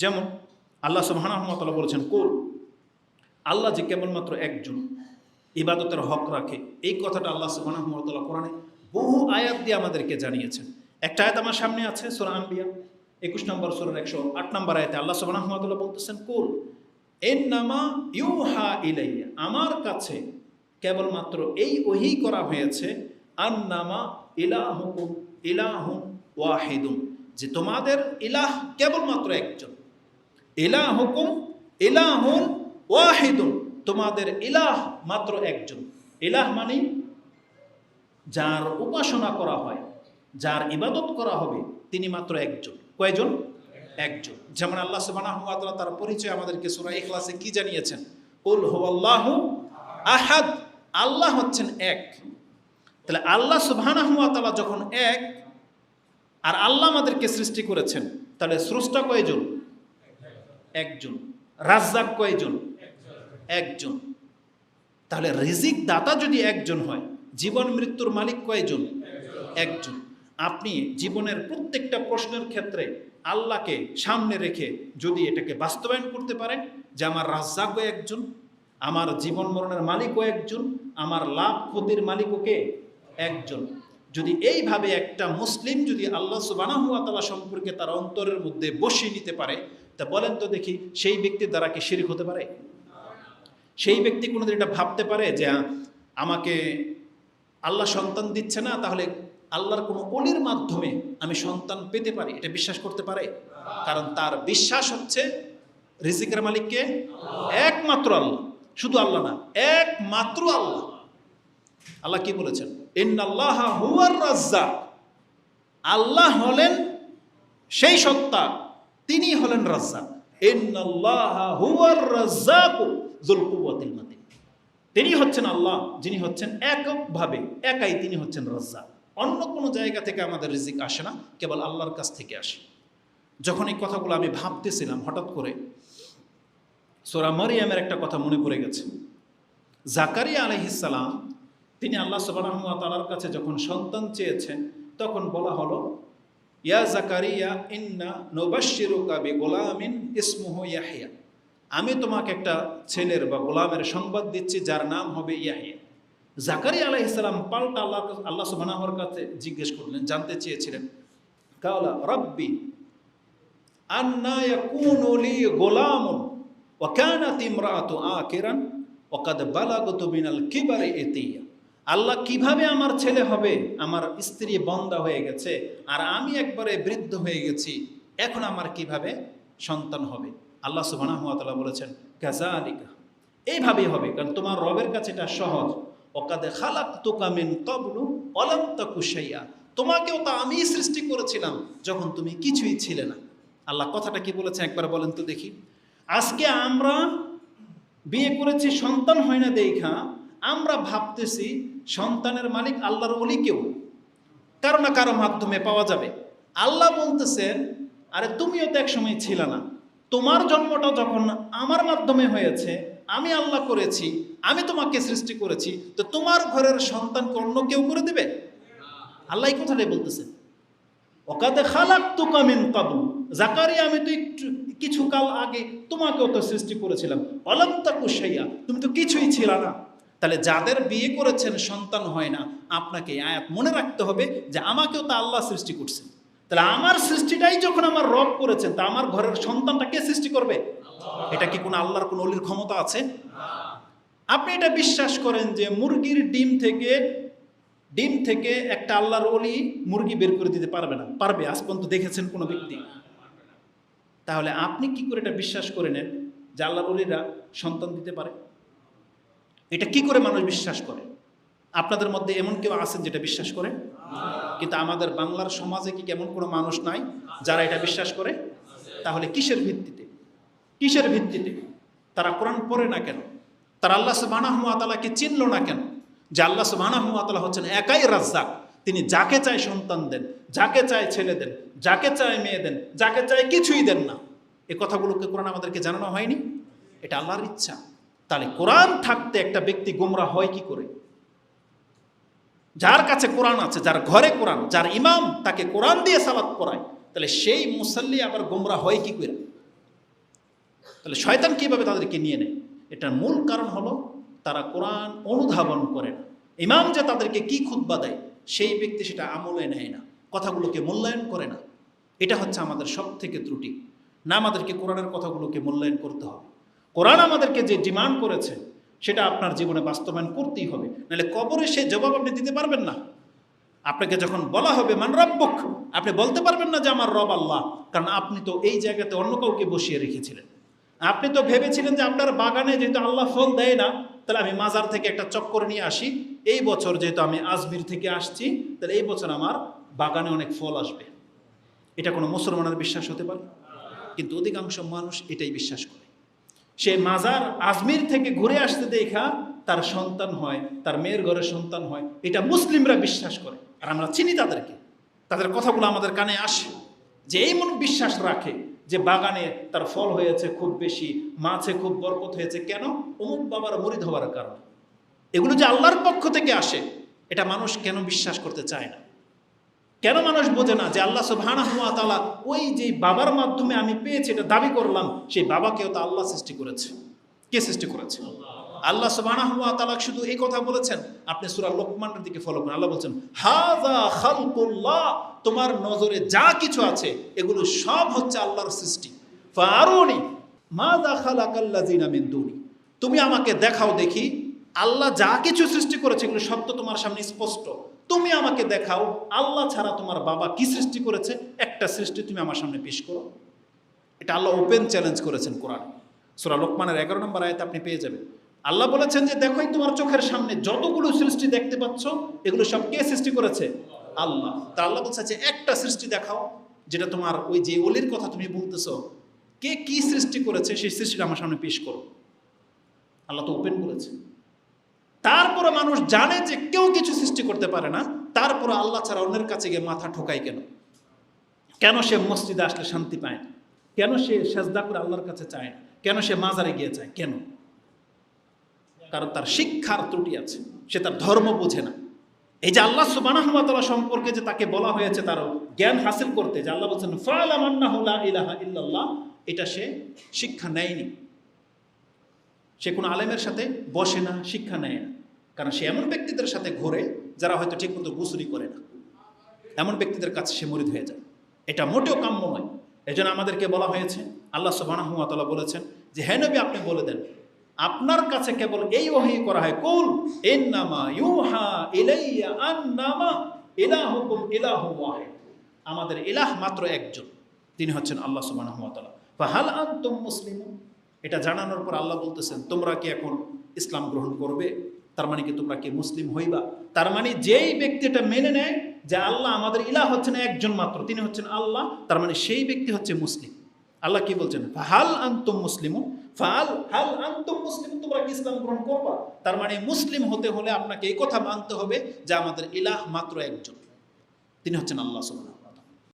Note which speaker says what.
Speaker 1: যেমন আল্লাহ সুবাহানহমতাল্লাহ বলেছেন, কোল, আল্লাহ যে কেবলমাত্র একজন, ইবাদতের হক রাখে। এই কথাটা আল্লাহ সুবাহানহমতাল্লাহ কোরআনে বহু আয়াত দিয়ে আমাদেরকে জানিয়েছেন। একটা আয়াত আমার সামনে আছে, সোরা আম্বিয়া একুশ নম্বর সোরার একশো আট নম্বর আয়াতে আল্লাহ সুবাহানহমতাল্লাহ বলতেছেন, কোল এন নামা ইউহা ইলাইয়া। আমার কাছে কেবলমাত্র এই ওহি করা হয়েছে আন নামা ইলাহুকুম ইলাহুন ওয়াহিদুন যে তোমাদের ইলাহ কেবলমাত্র একজন। ইলাহ হুকুম ইলাহুন ওয়াহিদুন। তোমাদের ইলাহ মাত্র একজন। ইলাহ মানে যার উপাসনা করা হয়, যার ইবাদত করা হবে, তিনি মাত্র একজন। কয়জন? একজন। যেমন আল্লাহ তাআলা তার পরিচয় আমাদেরকে সূরা ইখলাসে কি জানিয়েছেন? কুল হুয়াল্লাহু আহাদ। আল্লাহ হচ্ছেন এক। তাহলে আল্লাহ তাআলা যখন এক, আর আল্লাহ আমাদেরকে সৃষ্টি করেছেন, তাহলে স্রষ্টা কয়জন? একজন। রাজ্জাক কয়জন? একজন। তাহলে রিজিক দাতা যদি একজন হয়, জীবন মৃত্যুর মালিক কয়জন? একজন। আপনি জীবনের প্রত্যেকটা প্রশ্নের ক্ষেত্রে আল্লাহকে সামনে রেখে যদি এটাকে বাস্তবায়ন করতে পারেন যে আমার রাজ্জাকও একজন, আমার জীবন মরণের মালিকও একজন, আমার লাভ ক্ষতির মালিকও কে? একজন। যদি এইভাবে একটা মুসলিম যদি আল্লাহ সুবানাহুয়াতালা সম্পর্কে তার অন্তরের মধ্যে বসিয়ে নিতে পারে তা বলেন তো দেখি, সেই ব্যক্তির দ্বারা কি শিরিক হতে পারে? সেই ব্যক্তি কোনোদিন এটা ভাবতে পারে যে আমাকে আল্লাহ সন্তান দিচ্ছে না, তাহলে আল্লাহর কোনো অলির মাধ্যমে আমি সন্তান পেতে পারি? এটা বিশ্বাস করতে পারে? কারণ তার বিশ্বাস হচ্ছে রিজিকের মালিককে একমাত্র আল্লাহ। শুধু আল্লাহ না, একমাত্র আল্লাহ। আল্লাহ কি বলেছেন? হুয়ার আল্লাহ হলেন সেই সত্তা তিনি হলেন রাজ্জাক। তিনি হচ্ছেন আল্লাহ, যিনি হচ্ছেন এককভাবে, একাই তিনি হচ্ছেন রাজ্জাক। অন্য কোনো জায়গা থেকে আমাদের রিজিক আসে না, কেবল আল্লাহর কাছ থেকে আসে। যখন এই কথাগুলো আমি ভাবতেছিলাম হঠাৎ করে, সোরা মরিয়ামের একটা কথা মনে পড়ে গেছে। জাকারিয়া আলহিসাল্লাম তিনি আল্লাহ সুবাহ তালার কাছে যখন সন্তান চেয়েছেন, তখন বলা হলো ইয়া জাকারিয়া ইন্না নবাশিরুকা বি গোলামিন ইসমুহ ইয়াহিয়া আমি তোমাকে একটা ছেলের বা গোলামের সংবাদ দিচ্ছি, যার নাম হবে ইয়াহিয়া। জাকারিয়া আলাহ ইসলাম পাল্টা আল্লাহ আল্লাহ সুবাহর কাছে জিজ্ঞেস করলেন, জানতে চেয়েছিলেন। কাওলা, রব্বি, আন্না ইয়াকুনু লি গোলামুন, ওয়া কানাত ইমরাআতু আকিরান, ওয়া কাদ বালাগতু মিনাল কিবারি ইতিয়া আল্লাহ কীভাবে আমার ছেলে হবে? আমার স্ত্রী বন্দা হয়ে গেছে, আর আমি একবারে বৃদ্ধ হয়ে গেছি। এখন আমার কীভাবে সন্তান হবে? আল্লাহ সুবাহ বলেছেন কাজা আলিকা এইভাবেই হবে, কারণ তোমার রবের কাছে এটা সহজ। ওকাদে খালাক তোকামিন তবলু অলন্ত কুশাইয়া তোমাকেও তো আমি সৃষ্টি করেছিলাম, যখন তুমি কিছুই ছিলে না। আল্লাহ কথাটা কি বলেছে? একবার বলেন তো দেখি। আজকে আমরা বিয়ে করেছি, সন্তান হয় না দেখা। আমরা ভাবতেছি সন্তানের মালিক আল্লাহর অলি কেউ? কারও না কারও মাধ্যমে পাওয়া যাবে। আল্লাহ বলতেছেন, আরে তুমিও তো এক সময় ছিল না। তোমার জন্মটা যখন আমার মাধ্যমে হয়েছে, আমি আল্লাহ করেছি, আমি তোমাকে সৃষ্টি করেছি, তো তোমার ঘরের সন্তানকে অন্য কেউ করে দেবে? আল্লাহ কথাটাই বলতেছে ওকাতে খালাক তুকামিন কাবু জাকারি আমি তো একটু, কিছু কাল আগে তোমাকেও তো সৃষ্টি করেছিলাম। অলন্তা কুশাইয়া তুমি তো কিছুই ছিল না। তাহলে যাদের বিয়ে করেছেন সন্তান হয় না। আপনাকে আয়াত মনে রাখতে হবে যে আমাকেও তা আল্লাহ সৃষ্টি করছেন। তাহলে আমার সৃষ্টিটাই যখন আমার রব করেছেন তা আমার ঘরের সন্তানটা কে সৃষ্টি করবে? এটা কি কোনো আল্লাহর কোনো অলির ক্ষমতা আছে? আপনি এটা বিশ্বাস করেন যে মুরগির ডিম থেকে ডিম থেকে একটা আল্লাহর অলি মুরগি বের করে দিতে পারবে না। পারবে আজ পর্যন্ত দেখেছেন কোনো ব্যক্তি? তাহলে আপনি কি করে এটা বিশ্বাস করে নেন যে আল্লাহর অলিরা সন্তান দিতে পারে? এটা কি করে মানুষ বিশ্বাস করে? আপনাদের মধ্যে এমন কেউ আছেন যেটা বিশ্বাস করে? কিন্তু আমাদের বাংলার সমাজে কি কেমন কোনো মানুষ নাই যারা এটা বিশ্বাস করে? তাহলে কিসের ভিত্তিতে? কিসের ভিত্তিতে? তারা কোরআন পড়ে না কেন? তারা আল্লাহ সুবানাহমাতালাকে চিনল না কেন? যে আল্লাহ সুবানাহমাতালা হচ্ছেন একাই রাজ্জাক। তিনি যাকে চায় সন্তান দেন, যাকে চায় ছেলে দেন, যাকে চায় মেয়ে দেন, যাকে চায় কিছুই দেন না। এ কথাগুলোকে কোরআন আমাদেরকে জানানো হয়নি? এটা আল্লাহর ইচ্ছা। তাহলে কোরআন থাকতে একটা ব্যক্তি গোমরা হয় কি করে? যার কাছে কোরআন আছে, যার ঘরে কোরআন, যার ইমাম তাকে কোরআন দিয়ে সালাত করায় তাহলে সেই মুসল্লি আবার গোমরা হয় কি করে? তাহলে শয়তান কীভাবে তাদেরকে নিয়ে নেয়? এটার মূল কারণ হলো তারা কোরআন অনুধাবন করে না। ইমাম যে তাদেরকে কি খুতবা দেয়, সেই ব্যক্তি সেটা আমলে নেয় না, কথাগুলোকে মূল্যায়ন করে না। এটা হচ্ছে আমাদের সব থেকে ত্রুটি। না আমাদেরকে কোরআনের কথাগুলোকে মূল্যায়ন করতে হবে। কোরআন আমাদেরকে যে ডিমান্ড করেছে, সেটা আপনার জীবনে বাস্তবায়ন করতেই হবে। নাহলে কবরে সে জবাব আপনি দিতে পারবেন না। আপনাকে যখন বলা হবে, মান রব্বক আপনি বলতে পারবেন না যে, আমার রব আল্লাহ কারণ আপনি তো এই জায়গাতে অন্য কাউকে বসিয়ে রেখেছিলেন। আপনি তো ভেবেছিলেন যে, আপনার বাগানে যেহেতু আল্লাহ ফল দেয় না, তাহলে আমি মাজার থেকে একটা চক্কর নিয়ে আসি। এই বছর যেহেতু আমি আজমির থেকে আসছি, তাহলে এই বছর আমার বাগানে অনেক ফল আসবে। এটা কোনো মুসলমানের বিশ্বাস হতে পারে? কিন্তু অধিকাংশ মানুষ এটাই বিশ্বাস করে। সে মাজার আজমির থেকে ঘুরে আসতে দেখা তার সন্তান হয়, তার মেয়ের ঘরে সন্তান হয়। এটা মুসলিমরা বিশ্বাস করে, আর আমরা চিনি তাদেরকে। তাদের কথাগুলো আমাদের কানে আসে যে এই মন বিশ্বাস রাখে যে বাগানে তার ফল হয়েছে খুব বেশি, মাছে খুব বরকত হয়েছে। কেন? অমুক বাবার মরিদ হওয়ার কারণে। এগুলো যে আল্লাহর পক্ষ থেকে আসে, এটা মানুষ কেন বিশ্বাস করতে চায় না? কেন মানুষ বোঝে না যে আল্লাহ সুবহানাহু ওয়া তাআলা ওই যে বাবার মাধ্যমে আমি পেয়েছি, এটা দাবি করলাম, সেই বাবাকেও তো আল্লাহ সৃষ্টি করেছে। কে সৃষ্টি করেছে? আল্লাহ সুবহানাহু ওয়া তাআলা শুধু এই কথা বলেছেন? আপনি সূরা লোকমানের দিকে ফলো করেন। আল্লাহ বলছেন, হাযা তোমার নজরে যা কিছু আছে, এগুলো সব হচ্ছে আল্লাহর সৃষ্টি। ফারুনি মাযা খালাকাল্লাযিনা মিন দুনি। তুমি আমাকে দেখাও দেখি, আল্লাহ যা কিছু সৃষ্টি করেছে, এগুলো সব তো তোমার সামনে স্পষ্ট। তুমি আমাকে দেখাও, আল্লাহ ছাড়া তোমার বাবা কি সৃষ্টি করেছে? একটা সৃষ্টি তুমি আমার সামনে পেশ করো। এটা আল্লাহ ওপেন চ্যালেঞ্জ করেছেন কোরআন। সুরা লোকমানের এগারো নম্বর আয়তে আপনি পেয়ে যাবেন। আল্লাহ বলেছেন যে দেখোই তোমার চোখের সামনে যতগুলো সৃষ্টি দেখতে পাচ্ছ, এগুলো সব কে সৃষ্টি করেছে? আল্লাহ। তা আল্লাহ বলছে যে, একটা সৃষ্টি দেখাও, যেটা তোমার ওই যে অলির কথা তুমি বলতেছো, কে কি সৃষ্টি করেছে, সেই সৃষ্টিটা আমার সামনে পেশ করো। আল্লাহ তো ওপেন বলেছে। তারপরে মানুষ জানে যে কেউ কিছু সৃষ্টি করতে পারে না তারপরে আল্লাহ ছাড়া অন্যের কাছে গিয়ে মাথা ঠোকায় কেন? কেন সে মসজিদে আসলে শান্তি পায় না? কেন সে সেজদা করে আল্লাহর কাছে চায় না? কেন সে মাজারে গিয়ে চায়? কেন? কারণ তার শিক্ষার ত্রুটি আছে, সে তার ধর্ম বোঝে না। এই যে আল্লাহ সুবানাহমাতালা সম্পর্কে যে তাকে বলা হয়েছে, তার জ্ঞান হাসিল করতে, যে আল্লাহ বলছেন ফালামান্নাহুলা ইলাহা ইল্লাল্লাহ, এটা সে শিক্ষা নেয়নি। সে কোনো আলেমের সাথে বসে না, শিক্ষা নেয় না। কারণ সে এমন ব্যক্তিদের সাথে ঘোরে যারা হয়তো ঠিকমতো গুসুরি করে না। এমন ব্যক্তিদের কাছে সে মরিদ হয়ে যায়। এটা মোটেও কাম্য নয়। এই জন্য আমাদেরকে বলা হয়েছে, আল্লাহ সুবানাহমাতালা বলেছেন যে হ্যাঁ নবী, আপনি বলে দেন, আপনার কাছে কেবল এই ওহি করা হয়। কুল ইন্নামা ইউহা ইলাইয়া আন্নামা ইলাহুকুম ইলাহু ওয়াহিদ। আমাদের ইলাহ মাত্র একজন, তিনি হচ্ছেন আল্লাহ সুবহানাহু ওয়া তাআলা। ফাহাল এটা জানানোর পর আল্লাহ বলতেছেন, তোমরা কি এখন ইসলাম গ্রহণ করবে? তার মানে কি তোমরা কি মুসলিম হইবা? তার মানে যেই ব্যক্তি এটা মেনে নেয় যে আল্লাহ আমাদের ইলাহ হচ্ছেন একজন মাত্র, তিনি হচ্ছেন আল্লাহ, তার মানে সেই ব্যক্তি হচ্ছে মুসলিম। আল্লাহ কি বলছেন? হাল আন্তম মুসলিম ফাল হাল আন্তম মুসলিম তোমরা কি ইসলাম গ্রহণ করবা? তার মানে মুসলিম হতে হলে আপনাকে এই কথা মানতে হবে যে আমাদের ইলাহ মাত্র একজন, তিনি হচ্ছেন আল্লাহ সুবহানাহু